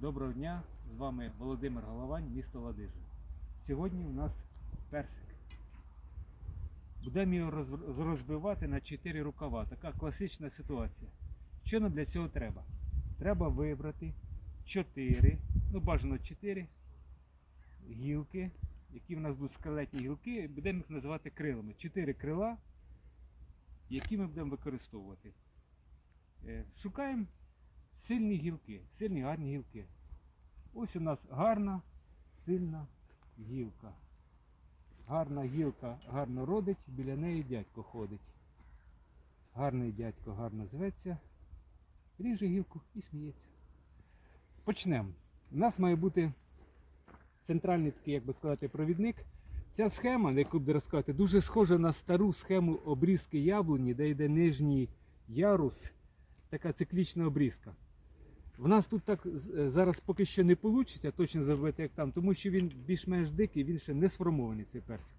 Доброго дня! З вами Володимир Головань, місто Ладижин. Сьогодні у нас персик. Будемо його розбивати на 4 рукава. Така класична ситуація. Що нам для цього треба? Треба вибрати 4, ну бажано 4 гілки, які в нас будуть скелетні гілки, будемо їх називати крилами. 4 крила, які ми будемо використовувати. Е, Шукаємо сильні гілки, сильні гарні гілки. Ось у нас гарна, сильна гілка. Гарна гілка гарно родить, біля неї дядько ходить. Гарний дядько гарно зветься, ріже гілку і сміється. Почнемо. У нас має бути центральний такий, як би сказати, провідник. Ця схема, на яку буде розказати, дуже схожа на стару схему обрізки яблуні, де йде нижній ярус, така циклічна обрізка. В нас тут так е, зараз поки що не вийде точно зробити, як там, тому що він більш-менш дикий, він ще не сформований цей персик.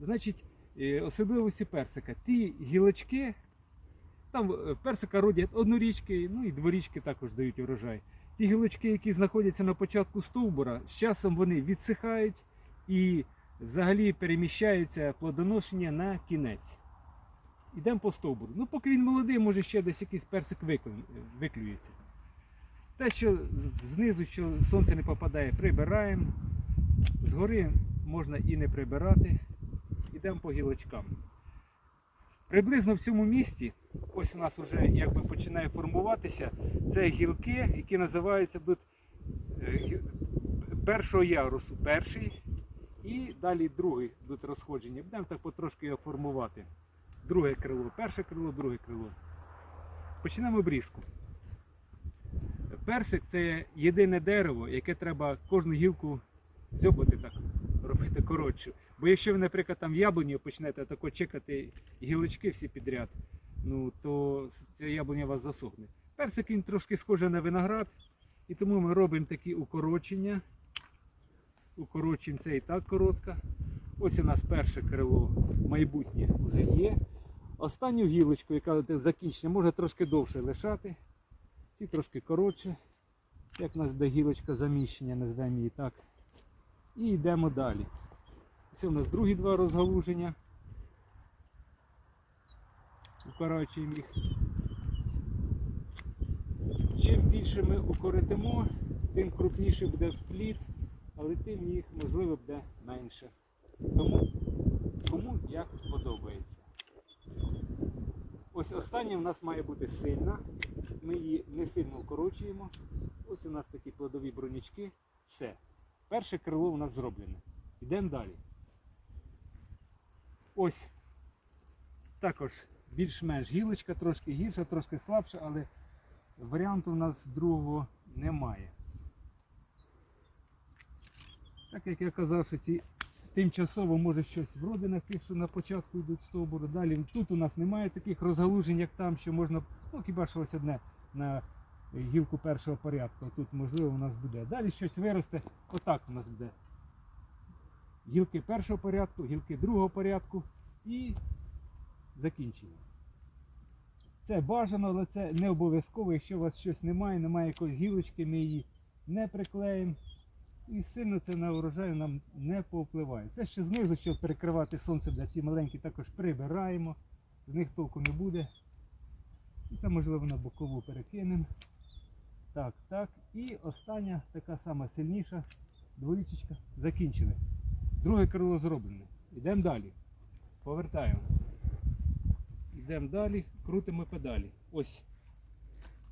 Значить, е, особливості персика. Ті гілочки, там е, в персика родять однорічки, ну і дворічки також дають урожай. Ті гілочки, які знаходяться на початку стовбура, з часом вони відсихають і взагалі переміщаються плодоношення на кінець. Ідемо по стовбуру. Ну, поки він молодий, може ще десь якийсь персик виклюється. Те, що знизу, що сонце не попадає, прибираємо. Згори можна і не прибирати. Йдемо по гілочкам. Приблизно в цьому місці, ось у нас вже якби починає формуватися, це гілки, які називаються будуть е, першого ярусу перший і далі другий будуть розходження. Будемо так потрошки його формувати. Друге крило, перше крило, друге крило. Почнемо обрізку. Персик це єдине дерево, яке треба кожну гілку дзьобати так, робити коротшу. Бо якщо ви, наприклад, там в яблуні почнете тако чекати гілочки всі підряд, ну то ця яблуня вас засохне. Персик він трошки схожий на виноград, і тому ми робимо такі укорочення. Укорочуємо це і так коротко. Ось у нас перше крило майбутнє вже є. Останню гілочку, яка от закінчення, може трошки довше лишати. Ці трошки коротше. Як у нас буде гілочка заміщення, назвемо її так. І йдемо далі. Ось у нас другі два розгалуження. Укорочуємо їх. Чим більше ми укоротимо, тим крупніше буде плід, але тим їх можливо буде менше. Тому кому як подобається. Ось остання в нас має бути сильна. Ми її не сильно укорочуємо. Ось у нас такі плодові бронячки. Все. Перше крило у нас зроблене. Йдемо далі. Ось також більш-менш гілочка, трошки гірша, трошки слабша, але варіанту у нас другого немає. Так як я казав, що ці тимчасово може щось вроде на цих, що на початку йдуть стовбури. Далі тут у нас немає таких розгалужень, як там, що можна, ну хіба що ось одне на гілку першого порядку. Тут можливо у нас буде. Далі щось виросте. Отак у нас буде. Гілки першого порядку, гілки другого порядку і закінчення. Це бажано, але це не обов'язково. Якщо у вас щось немає, немає якоїсь гілочки, ми її не приклеїмо. І сильно це на урожай нам не повпливає. Це ще знизу, щоб перекривати сонце для ці маленькі, також прибираємо. З них толку не буде. І це можливо на бокову перекинемо. Так, так. І остання така сама сильніша дворічечка. Закінчили. Друге крило зроблене. Йдемо далі. Повертаємо. Йдемо далі, крутимо педалі. Ось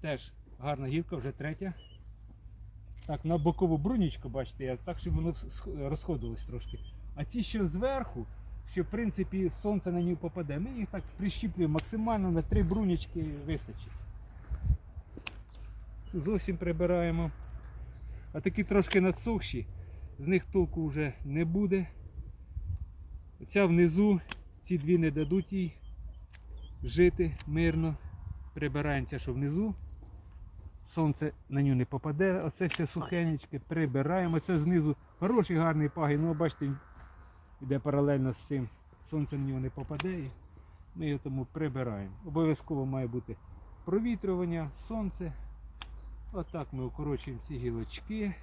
теж гарна гілка, вже третя. Так, на бокову брунічку, бачите, я так, щоб воно розходилось трошки. А ці, що зверху, що в принципі сонце на нього попаде, ми їх так прищіплюємо максимально на три брунічки вистачить. Цю зовсім прибираємо. А такі трошки надсохші, з них толку вже не буде. Оця внизу, ці дві не дадуть їй жити мирно. Прибираємо це, що внизу. Сонце на нього не попаде, оце все сухенечке, прибираємо. Це знизу хороший гарний пагін, ну бачите, йде паралельно з цим. Сонце на нього не попаде і ми його тому прибираємо. Обов'язково має бути провітрювання, сонце, Отак ми укорочуємо ці гілочки.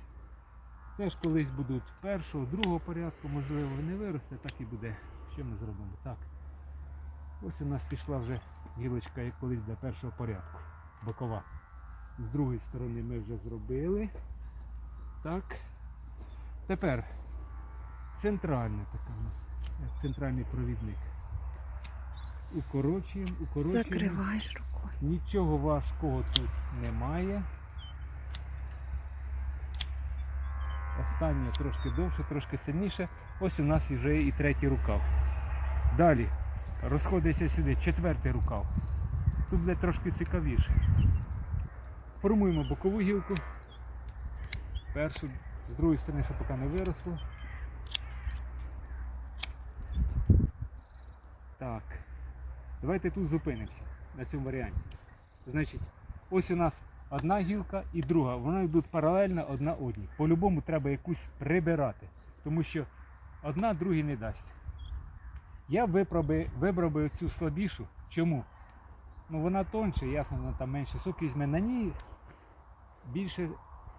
Теж колись будуть першого, другого порядку, можливо, не виросте, так і буде. Що ми зробимо? Так. Ось у нас пішла вже гілочка, як колись для першого порядку. Бокова. З другої сторони ми вже зробили. Так. Тепер центральна така у нас. е, Центральний провідник. Укорочуємо, укорочуємо. Закриваєш рукою. Нічого важкого тут немає. Останнє трошки довше, трошки сильніше. Ось у нас вже і третій рукав. Далі розходиться сюди четвертий рукав. Тут буде трошки цікавіше. Формуємо бокову гілку. Першу, з другої сторони, що поки не виросло. Так. Давайте тут зупинимося на цьому варіанті. Значить, ось у нас одна гілка і друга. Вони йдуть паралельно одна одній. По-любому треба якусь прибирати, тому що одна другій не дасть. Я вибрав би, цю слабішу. Чому? Ну вона тоньше, ясно, вона там менше соки візьме. На ній більше,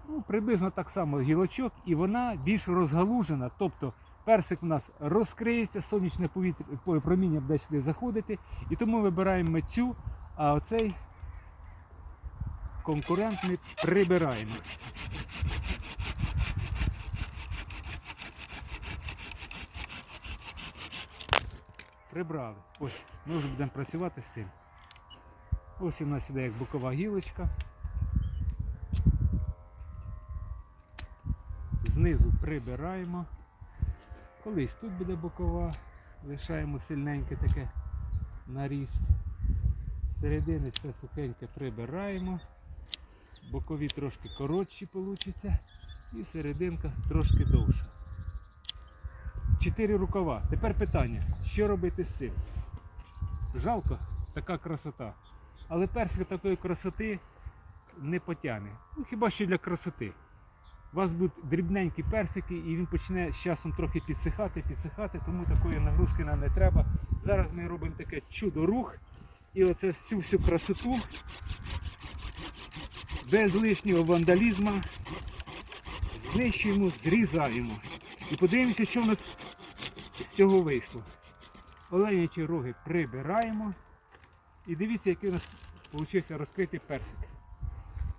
ну, приблизно так само гілочок, і вона більш розгалужена. Тобто персик у нас розкриється, сонячне повітря, проміння буде сюди заходити. І тому вибираємо цю, а оцей конкурент ми прибираємо. Прибрали. Ось, ми вже будемо працювати з цим. Ось у нас іде як бокова гілочка. Знизу прибираємо. Колись тут буде бокова, лишаємо сильненьке таке наріст. Середини все сухеньке прибираємо. Бокові трошки коротші получаться. І серединка трошки довша. Чотири рукава. Тепер питання, що робити з цим? Жалко, така красота. Але персик такої красоти не потягне. Ну хіба що для красоти. У вас будуть дрібненькі персики і він почне з часом трохи підсихати, підсихати, тому такої нагрузки нам не треба. Зараз ми робимо таке чудо-рух. І оце всю всю красоту без лишнього вандалізму знищуємо, зрізаємо. І подивимося, що в нас з цього вийшло. Оленячі роги прибираємо. І дивіться, який у нас вийшов розкритий персик.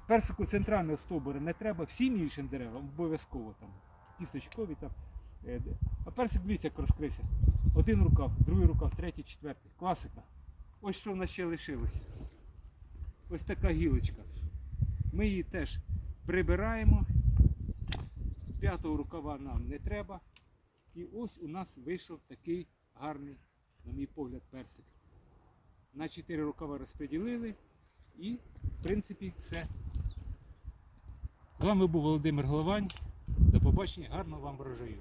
Персику центрального стовбура не треба, всім іншим деревам обов'язково там. Кісточкові там. е, А персик дивіться, як розкрився. Один рукав, другий рукав, третій, четвертий. Класика. Ось що в нас ще лишилося. Ось така гілочка. Ми її теж прибираємо. П'ятого рукава нам не треба. І ось у нас вийшов такий гарний, на мій погляд, персик. На 4 рукава розподілили і, в принципі, все. З вами був Володимир Головань. До побачення, гарного вам врожаю.